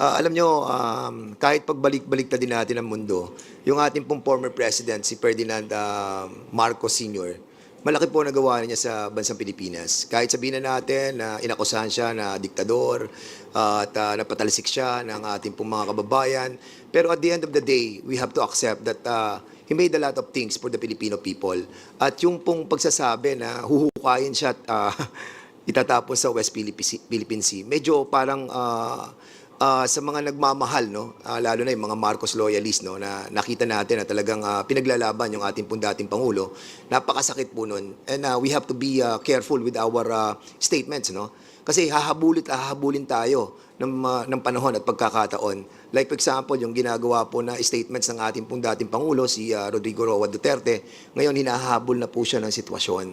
Ah, alam nyo, um, kahit pagbalik-balik na din natin ang mundo, yung ating pong former president, si Ferdinand ah, Marcos Sr., malaki po nagawa niya sa bansang Pilipinas. Kahit sabihin na natin na inakusahan siya na diktador ah, at ah, napatalisik siya ng ating pong mga kababayan. Pero at the end of the day, we have to accept that ah, he made a lot of things for the Filipino people. At yung pong pagsasabi na huhukayin siya at ah, itatapon sa West Philippine Sea, medyo parang ah, ah, sa mga nagmamahal, no, ah, lalo na yung mga Marcos loyalists, no, na nakita natin na talagang ah, pinaglalaban yung ating pong dating Pangulo, napakasakit po nun. And ah, we have to be ah, careful with our ah, statements, no? Kasi hahabulit hahabulin tayo ng, ah, ng panahon at pagkakataon. Like for example, yung ginagawa po na statements ng ating pong dating Pangulo, si ah, Rodrigo Roa Duterte, ngayon hinahabol na po siya ng sitwasyon.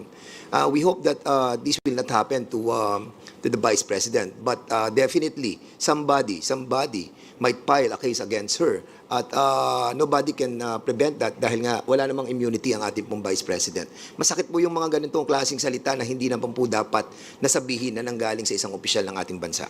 Ah, we hope that ah, this will not happen to um, to the Vice President. But ah, definitely, somebody, somebody might file a case against her. At ah, nobody can ah, prevent that dahil nga wala namang immunity ang ating pong Vice President. Masakit po yung mga ganitong klaseng salita na hindi naman po dapat nasabihin na nanggaling sa isang opisyal ng ating bansa.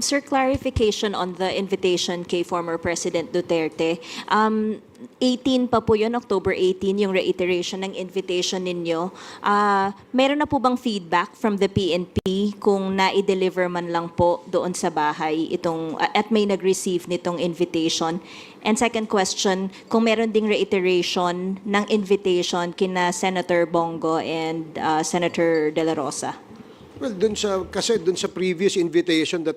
Sir, clarification on the invitation kay former President Duterte. Um, 18 pa po yun, October 18, yung reiteration ng invitation ninyo. Ah, meron na po bang feedback from the PNP kung na-deliver man lang po doon sa bahay itong, at may nag-receive nitong invitation? And second question, kung meron ding reiteration ng invitation kina Senator Bongo and ah, Senator De La Rosa? Well, dun sa, kasi dun sa previous invitation that